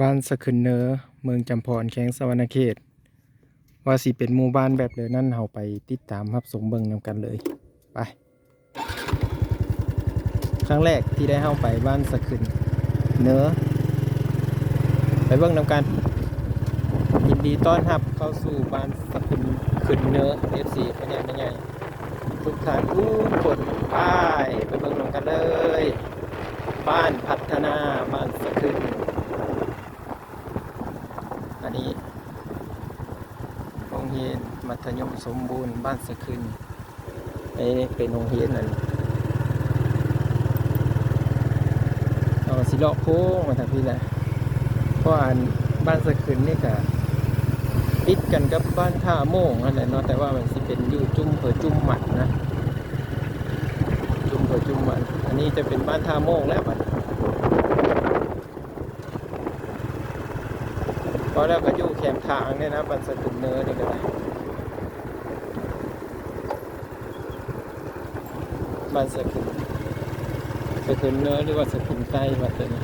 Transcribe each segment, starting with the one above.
บ้านสะขึ้นเนอเมืองจำพรแข้งสวรรณเขต ว่าสิเป็นหมู่บ้านแบบเลยนั่นเราไปติดตามรับสมเบิงนำกันเลย ไป ครั้งแรกที่ได้เข้าไปบ้านสะขึ้นเนอไปเบิ่งนำกันยินดีต้อนรับเข้าสู่บ้านสะขึ้นขึ้นเนอ FC เป็นยังไงทุกท่านทุกคนไปไปเบิ่งนำกันเลย บ้านพัฒนาบ้านสะขึ้น นนี้โรงเรียนมัธยมสมบูรณ์บ้านสะขึ้นไอ้นี่เป็นโรงเรียนนั่นเอาสิเลาะโค้งมาทางพี่แหละเพราะอันบ้านสะขึ้นนี่ก็ติดกันกับบ้านท่าโมงนั่นแหละเนาะแต่ว่ามันสิเป็นอยู่จุ่มเผอจุ่มหมัดนะจุ่มเผอจุ่มหมัดอันนี้จะเป็นบ้านท่าโมงแล้วบัด พอแล้วก็อยู่แขมทางเนี่ยนะบันสกุลเนื้อนี่ก็ได้บันสกุลสกุลเนื้อหรือว่าสกุลใต้บัดนี้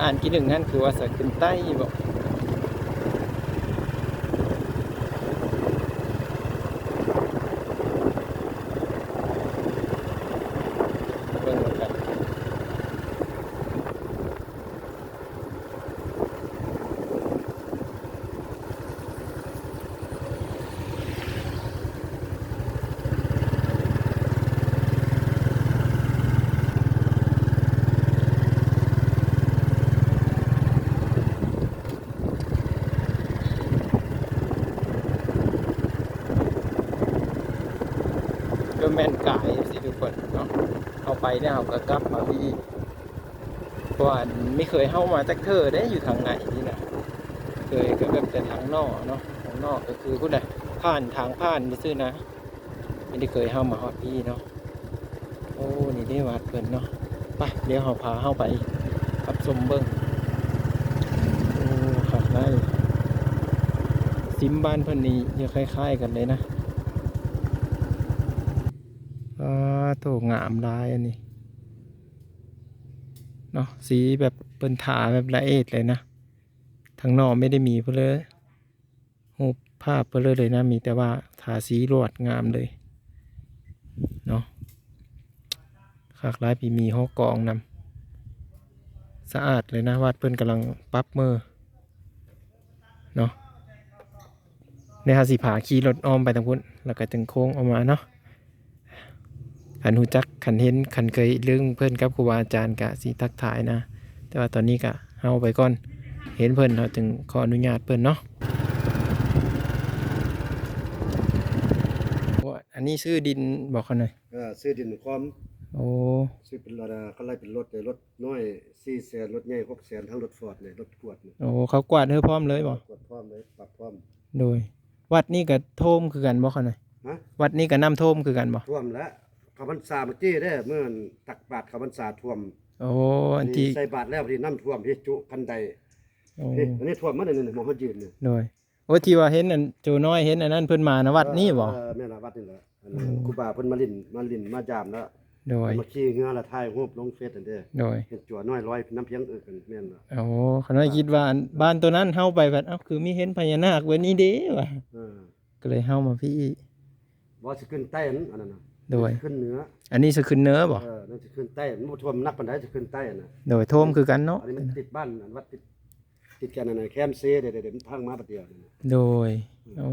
อ่านกี่หนึ่งนั่นคือว่าสกุลใต้บอกเบิ่งแล้วกัน ก็แม่นกายสิทุกคนเนาะเอา ไปเนี่ยเอาก็กลับมาพี่เพราะว่าไม่เคยเข้ามาจากเธอได้อยู่ทางไหนนี่นะเคยก็แบบแต่ทางนอกเนาะทางนอกก็คือผู้ใดผ่านทางผ่านซื่อนะไม่ได้เคยเข้ามาฮอดพี่เนาะโอ้นี่ได้วัดเพิ่นเนาะไปเดี๋ยวเราพาเข้าไปรับชมเบิ้งโอ้ขับได้ซิมบ้านเพิ่นนี่จะคล้าย ๆ กันเลยนะ อ่า โถงามลายอันนี้เนาะสีแบบเป็นถาแบบละเอียดเลยนะทางนอกไม่ได้มีเพนเลยรูภาพเพนเลยเลยนะ มีแต่ว่าทาสีรวดงามเลยเนาะขากลายปีมีห้อกองนำสะอาดเลยนะวาดเพิ่นกำลังปรับเมือเนาะในฮาสิผาขี่รถอ้อมไปทางพุ้นแล้วก็จึงโค้งออกมาเนาะ ขันหูจักขันเห็นขันเคยเรื่องเพื่อนกับครูบาอาจารย์กะสีทักทายนะ แต่ว่าตอนนี้กะเฮาไปก่อน เห็นเพื่อนเราจึงขออนุญาตเพื่อนเนาะว่าอันนี้ซื้อดินบอกเขาหน่อยก็ซื้อดินความโอ้ซื้อเป็นรถอะเขาไล่เป็นรถเลยรถน้อยสี่แสนรถใหญ่หกแสนทั้งรถฟอร์ดเลยรถกวดเนี่ยโอ้เขากวาดเธอพร้อมเลยบอกกวดพร้อมเลยปรับพร้อมโดย วัดนี่กับโทมคือกันบอกเขาหน่อยฮะวัดนี่กับน้ำโทมคือกันบอกท่วมแล้วเขาพรรษาเมื่อกี้ได้อเมื่อตักบาตรเขาพรรษาท่วมโอ้อันที่ใส่บาตรแล้วที่น้ำท่วมที่จุคันใดโอ้นี่อันนี้ท่วมมาเนี่ยนี่มองเขายืนเนี่ยโดยโอ้ที่ว่าเห็นอันโจน้อยเห็นอันนั้นเพิ่นมานะวัดนี่บอกเแม่ละวัดนี่แหละอันนั้นอืมครูบาเพิ่นมาลินมาลินมายามแล้วโดย มาขี่เงือละถ่ายรูปลงเฟซอันเด้อโดยเห็นจั่วน้อยร้อยน้ำเพียงเอิกกันแม่นละโอ้ขน้อยคิดว่าอันบ้านตัวนั้นเฮาไปแบบเอ้าคือมีเห็นพญานาคเว้นนี้เด้ว่ะเออก็เลยเฮามาพี่บ่สิขึ้นใต้อันอันนั้นน่ะ โดยสิขึ้นเหนืออันนี้สขึ้นเนื้อบ่เออนั่นจะขึ้นใต้มันบ่ท่วมนักปานใดจะขึ้นใต้อะนะโดยโทมคือกันเนาะอันนี้มันติดบ้านอันวัดติดติดกันอันนั้นแคมเซเดี๋ยวเดี๋ยวเดี๋ยวมันพังมาประเดี๋ยวนี่โดยโอ้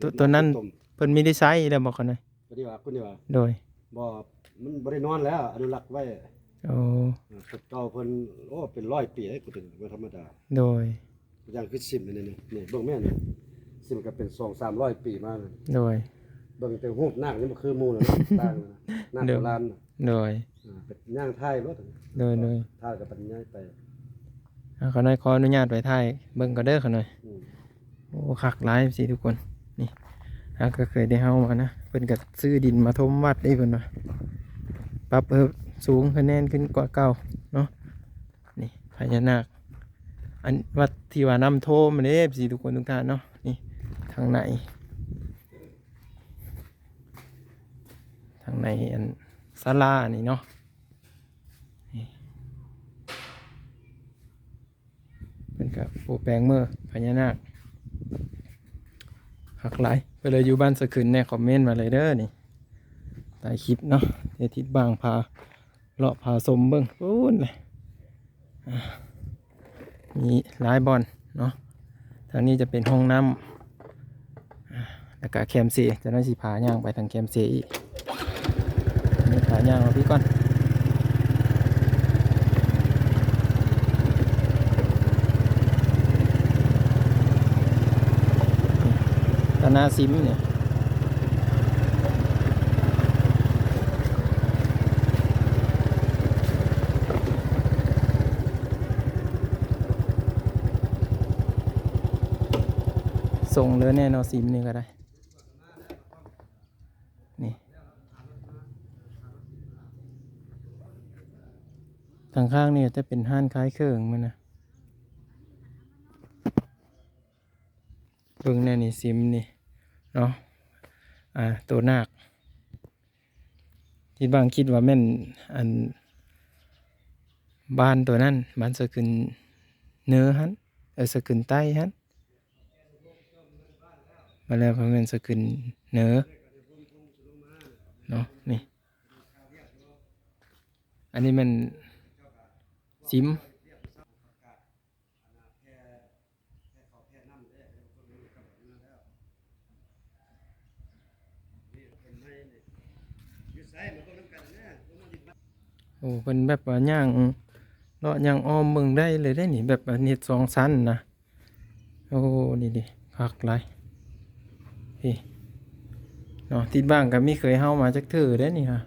ตัวตัวนั้นต้มเพิ่นมีได้ใช้แล้วบ่กันหน่อยก็ดีว่าคุณดีว่าโดยบ่มันบ่ได้นอนแล้วอนุรักษ์ไว้โอ้เออตึกเก่าเพิ่นโอ้เป็นร้อยปีให้กูถึงบ่ธรรมดาโดยอย่างคือซิมนี่นี่นี่เบิ่งแม่นี่ซิมก็เป็น2 300 ปีมาแล้วโดย เบิ่งแต่รูปนาคนี่บ่คือหมู่แล้วนะต่างแล้วนะนาคเดี๋ยวโบราณน่ะโดย อ่าเป็นย่างท้ายรถโดยโดยท้ายกับปัญญาไปเอาขน้อยขออนุญาตไปถ่ายเบิ่งก็เด้อขน้อย อืมโอ้คักหลายสิทุกคนนี่ฮะก็เคยได้เฮามานะเพิ่นก็ซื้อดินมาถมวัดนี่เพิ่นว่าปรับเพิ่มสูงคะแนนขึ้นกว่าเก่าเนาะนี่พญานาคอันวัดที่ว่าน้ำโทมเด้สิทุกคนทุกท่านเนาะนี่ทางไหนทาง ในอันศาลานี่เนาะนี่กับปูแปลงเมื่อพญานาคหักหลายไปเลยอยู่บ้านสะขืนในคอมเมนต์มาเลยเด้อนี่ใต้คลิปเนาะเดยวทิศบางพาเลาะพาสมเบิ้งปูนเลยมีหลายบอลเนาะทางนี้จะเป็นห้องน้ำอะแล้วก็แคมซีจะได้สิพาย่างไปทางแคมซีอีก นี่พาย่างมาพี่ก่อนตานาซิมเนี่ยส่งเลยแน่นอนซิมนี่ก็ได้ ทางข้างนี่จะเป็นห้านคล้ายเครื่องมันนะเบิ่งแน่นี่ซิมนี่เนาะอ่าตัวนาคที่บางคิดว่าแม่นอันบ้านตัวนั้นบ้านสกุลเนื้อหันเออสกุลใต้หันมาแล้วเพราะมันสกุลเนื้อเนาะนี่อันนี้มัน ซิมโอ้เป็นแบบว่าย่างเลาะย่างอ้อมเมืองได้เลยได้นี่แบบว่าเน็ตสองสั้นนะโอ้นี่ดิคักไรพี่เนาะที่บ้านก็มีเคยเฮามาจักถือได้นี่ฮะ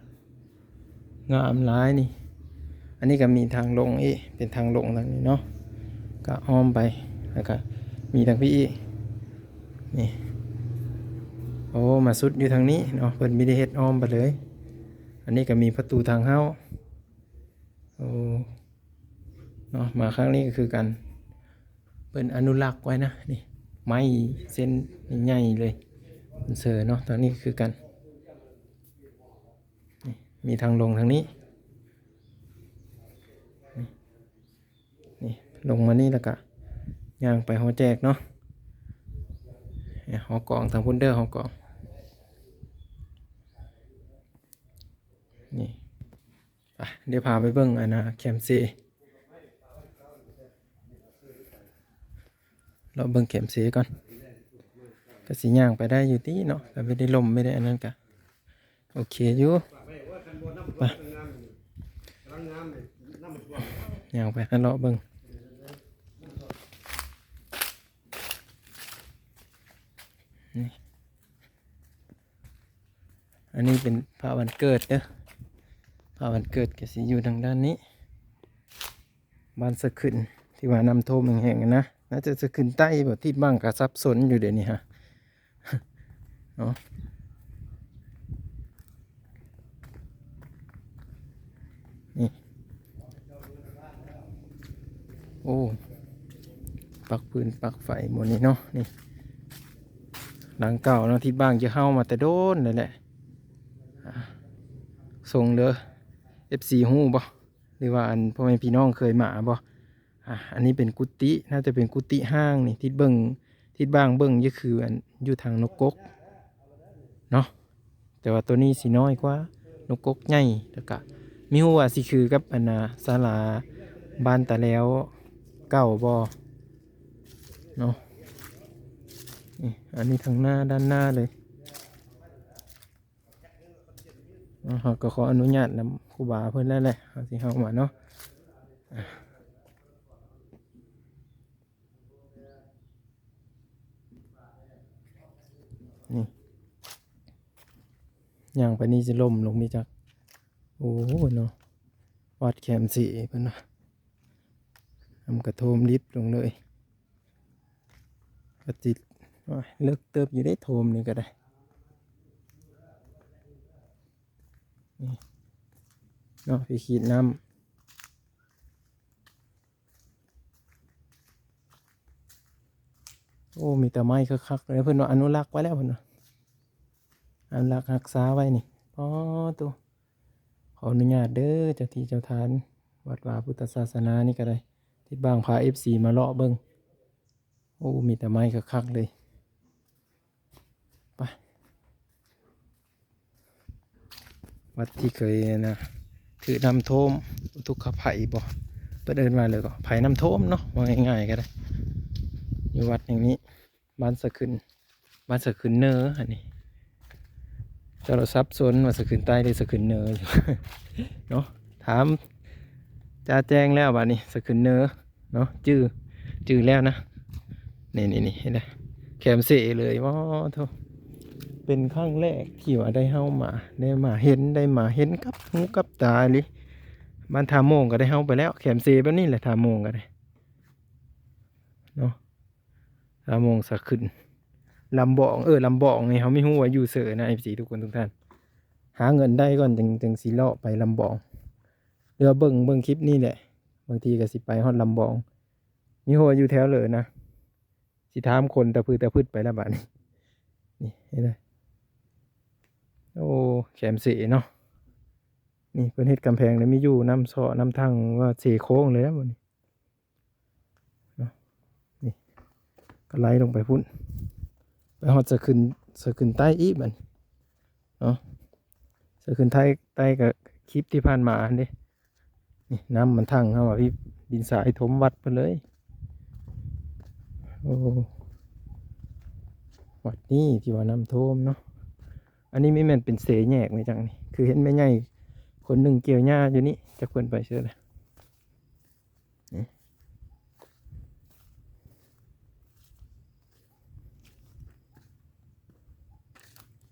งามหลายนี่ อันนี้ก็มีทางลงอีกเป็นทางลงทางนี้เนาะก็อ้อมไปแล้วก็มีทางพี่อีกนี่โอ้มาสุดอยู่ทางนี้เนาะเพิ่นมีได้เฮ็ดอ้อมไปเลย อันนี้ก็มีประตูทางเข้าโอ้เนาะมาครั้งนี้ก็คือกันเป็นอนุรักษ์ไว้นะนี่ไม้เส้นใหญ่เลยเป็นเสือเนาะทางนี้คือกัน มีทางลงทางนี้นี่ ลงมานี่แล้วก็ย่างไปหอแจกเนาะหอกองทางพุนเดอร์หอกอง นี่ไปเดี๋ยวพาไปเบิ่งอันนะแคมซีเราเบิ่งแคมซีก่อนก็สิย่างไปได้อยู่ที่เนาะก็ไม่ได้ลมไม่ได้อันนั้นกะโอเคอยู่ไปย่างไปนั่นเลาเบิ่ง อันนี้เป็นพระวันเกิดเด้อพาวันเกิดก็สิอยู่ทางด้านนี้บ้านสะขึ้นที่ว่านำโทมแห่งๆนะน่าจะสะขึ้นใต้แบบที่บ้างกับซับสนอยู่เดี๋ยวนี้ฮะเนาะนี่โอ้ปักปืนปักไฟหมดนี่เนาะนี่หลังเก่าเนาะที่บ้านจะเข้ามาแต่โดนเลยแหละ ส่งเด้อ FC ฮู้บ่หรือว่าอันพ่อแม่พี่น้องเคยมาบ่อะอันนี้เป็นกุฏิน่าจะเป็นกุฏิห้างนี่ทิศเบิ่งทิศบ้างเบิ่งก็คืออันอยู่ทางนกกกเนาะแต่ว่าตัวนี้สิน้อยกว่านกกกใหญ่แล้วก็มีฮู้ว่าสิคือกับอันนะศาลาบ้านตาแล้วเก่าบ่เนาะอันนี้ทางหน้าด้านหน้าเลย อ่า เราก็ขออนุญาตนำครูบาเพิ่นแล้วแหละเอาสิเฮามาเนาะนี่ย่างไปนี่จะล่มลงนี่จัก โอ้โหเนาะวัดแคมสีเพิ่นว่าทำกระโทมลิฟต์ลงเลยกระติดเลิกเติบอยู่ได้โทมนี่ก็ได้ นี่นาะพี่ขีดน้ำโอ้ มีแต่ไม้คักๆเลยเพิ่อนว่าอนุรักษ์ไว้แล้วเพิ่อนว่าอนุรักษ์รักษาไว้นี่อ๋อตัวขออนุญาตเด้อเจ้าที่เจ้าทาน วัดวาพุทธศาสนานี่ก็ได้ทิศบางพาเอฟซีมาเลาะเบิ้งโอ้ มีแต่ไม้คักๆเลย ไป วัดที่เคยนะถือน้ำโทมอุทุกขภัยบ่เปิดเดินมาเลยก็ภัยน้ำโทมเนาะว่าง่ายๆก็ได้อยู่วัดอย่างนี้บ้านสะขึ้นบ้านสะขึ้นเนออันนี้จ้าเราซับซ้อนว่าสะขึ้นใต้หรือสะขึ้นเนออยู่เนาะถามจ้าแจ้งแล้วบ้านี้สะขึ้นเนอเนาะจื้อจื้อแล้วนะนี่นี่นี่เห็นไหมแคมเสเลยว่าโท เป็นครั้งแรกที่ว่าได้เข้ามา ได้มาเห็นได้มาเห็นกับหูกับตาเลยบ้านทาโมงก็ได้เข้าไปแล้วแคมเสแบบนี้แหละทาโมงก็ได้เนาะทาโมงสักขึ้นลำบองเออลำบองนี่เขาไม่หูว่าอยู่เสือนะไอซีทุกคนทุกท่าน หาเงินได้ก่อนจึงจึงสีเลาะไปลำบองเรือเบิ่งเบิ่งคลิปนี่แหละ บางทีก็สิไปฮอดลำบอง มีหัวอยู่แถวเลยนะสิถามคนตะพือตะพืดไปล้วบาดนี้นี่เห็นไหม โอ้แขมเสเนาะนี่เพิ่นเฮ็ดกำแพงแล้วมีอยู่น้ำเสาะน้ำทางว่าเสโค้งเลยนะบนนี้นะนี่ก็ไหลลงไปพุ่นไปฮอดจะขึ้นจะขึ้นใต้อีกบันเนาะจะขึ้นใต้ใต้กับคลิปที่ผ่านมาอันนี้นี่น้ำมันทั้งเข้ามาพี่ดินสายถมวัดไปเลยโอ้วัดนี้ที่ว่าน้ำท่วมเนาะ อันนี้ไม่แม่นเป็นเสแยกไหมจังนี่คือเห็นแม่ใหญ่คนหนึ่งเกี่ยวหญ้าอยู่นี่จะเพิ่นไปเชื่อเลย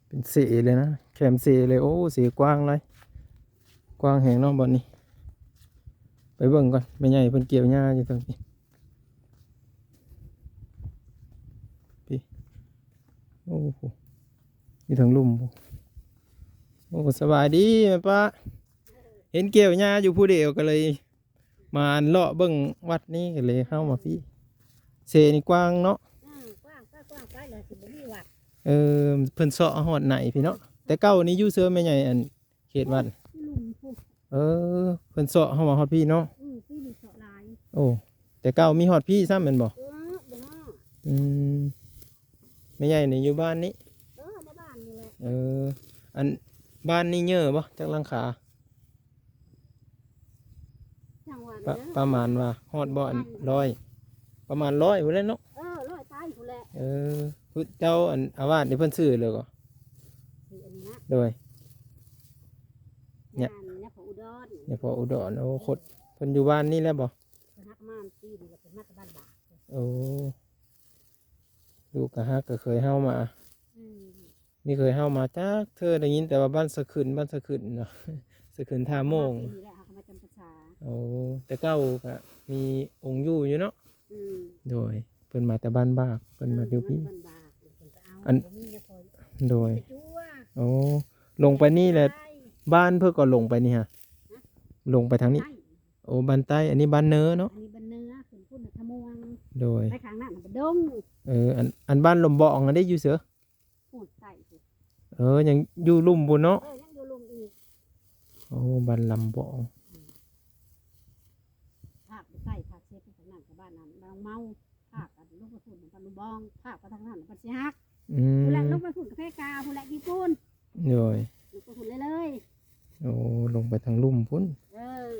เป็นเสเลยนะแคมเสเลยโอ้เสกว้างเลยกว้างแหงเนาะบอนนี้ ไปเบิ่งก่อนแม่ใหญ่เพิ่นเกี่ยวหญ้าอยู่ตรงนี้โอ้โห อยู่ทางลุ่มพูโอ้สบายดีแม่ป้าเห็นเกี่ยวหญ้าอยู่ผู้เดียวก็เลย มาเลาะเบิ่งวัดนี้ก็เลยเข้ามาพี่เสนี่กว้างเนาะอืมกว้างก็กว้างไปเลยสิบ่มีวัดเออเพิ่นเสาะหอดไหนพี่เนาะแต่เก้านี้อยู่เสือแม่ใหญ่อันเขตวัดลุมผู้เออเพิ่นเสาะเข้ามาฮอดพี่เนาะอืมพี่นี่เสาะหลายโอ้แต่เก้ามีฮอดพี่ซ้ำแม่นบ่เออบ่ฮอดอืมแม่ใหญ่นี่อยู่บ้านนี้ เออ อันบ้านนี่เยอะบ่จักหลังคาจังหวัดปะเด้อประมาณว่าฮอดบ่อนร้อยประมาณร้อยพุ่นแหล้วเนาะเออร้อยตายผู้นแหละเออพุทธเจ้าอันอาวาสนี่เพิ่นซื้อเลยก็คืออันนี้นะโดย เนี่ย งานเนี่ยของอุดรเนี่ยพออุดรโอ้คดเพิ่นอยู่บ้านนี่แหล้วบ่เพิ่นฮักมานปีนี่ก็เป็นมาตรบ้านบากโอ้ลูกกะฮักก็เคยเฮามาอืม นี่เคยเฮามาจักเธอได้ยินแต่ว่าบ้านสะขึ้นบ้านสะขึ้นเนาะสะขึ้นท่าโมงปีนี่แหละเขามาจำพรรษาโอ้แต่เก้าก็มีองค์อยู่อยู่เนาะอืมโดยเพิ่นมาแต่บ้านบากเพิ่นมาอยู่พี่บ้านบากเพิ่นก็เอาอัน บ่มีเนี่ยพอโดยไปจั่วโอ้ลงไปนี่แหละไปบ้านเพื่อก็ลงไปนี่ฮะลงไปทางนี้ใต้โอ้บ้านใต้อันนี้บ้านเนื้อเนาะอันนี้บ้านเนื้อขึ้นพุ่นน่ะทะมวงโดย ไปข้างหน้าน่ะบ้านดงเอออันอันบ้านลมบองอันได้อยู่เสือพูดใต้พูด เออยังอยู่ลุ่มบุญเนาะเออยังอยู่ลุมอีกโอ้บ้านลำบองภาคไปใต้ภาคเชฟไปทางนั้นกับบ้านนั้นบางเมาภาคกันลูกกระสุนปันลูกบองภาคไปทางนั้นปันสิฮักอืมผู้แหละลูกกระสุนกับเพกาผู้แหละกี่ปูนโดยลูกกระสุนเลยเลยโอ้ลงไปทางลุ่มพุ่นเออ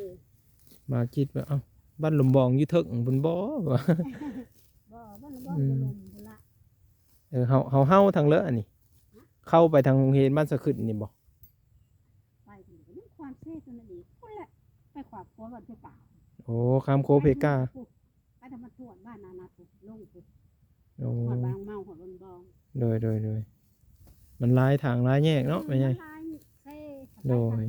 มาคิดว่าเอ้าบ้านลมบองอยู่เถิงบนบ่วะบ่บ้านลูกบองอืมจะลมผู้ละเออเฮาเฮาเฮาทางเลอะอันนี้ เข้าไปทางโรงเรียนบ้านสะขึ้นนี่บ่ไปถึงนี่ความเท่ตัวนั้นอีกผู้แหละไปขวาขัวบ้านเพื่อเปล่าโอ้คามโคเพกาไปทำมาตรวจบ้านนานาถูกลงถูกโอ้หอดบางเมาหอดบนบองโดยโดยโดยมันหลายทางหลายแยกเนาะไม่ใช่ลายเท่โดย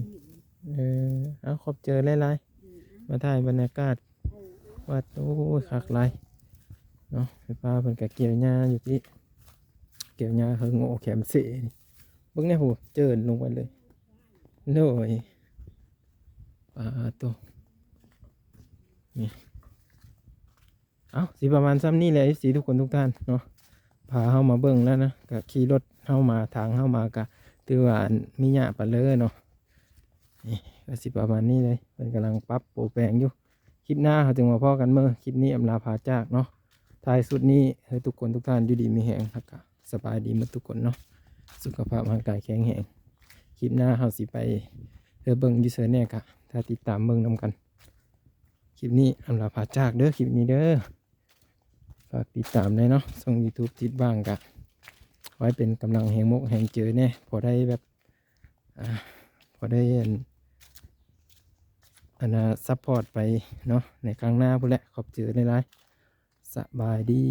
เออเอาขอบเจอหลายๆมาถ่ายบรรยากาศเออวัดโอ้ยคักหลายเนาะไฟฟ้าเพิ่นก็เกี่ยวหญ้าอยู่ที่ เกี่ยวหญ้าเขาโง่แขมเสนี่บิ่งแน่หูเจินลงไปเลยโดยปลาตัวนี่เอาสิประมาณซ้ำนี่แหละสีทุกคนทุกท่านเนาะพาเฮามาเบิ่งแล้วนะก็ขี่รถเฮามาทางเฮามาก็ถือว่ามีหญ้าปะเลยเนาะนี่ก็สิประมาณนี้เลยเพิ่นกำลังปรับโปรแปลงอยู่คลิปหน้าเขาจึงมาพ่อกันเมื่อคลิปนี้อำลาพาจากเนาะถ้าท้ายสุดนี้ให้ทุกคนทุกท่านอยู่ดีมีแหงครับก็ สบายดีมดทุกคนเนาะสุขภาพร่างกายแข็งแรงคลิปหน้าเฮาสิไปเออเบิ่งยูเซอร์แน่กะถ้าติดตามเบิ่งนํกัน คลิปนี้อำลาพาจากเด้อคลิปนี้เด้อฝากติดตามเลยเนาะช่อง YouTube ติดบ้างกะ ไว้เป็นกำลังแห่งมกแห่งเจอแน่พอได้แบบอพอได้อันอันะซัพพอร์ตไปเนาะในครั้งหน้าพุ่นแหละขอบเจอหลายๆสบายดี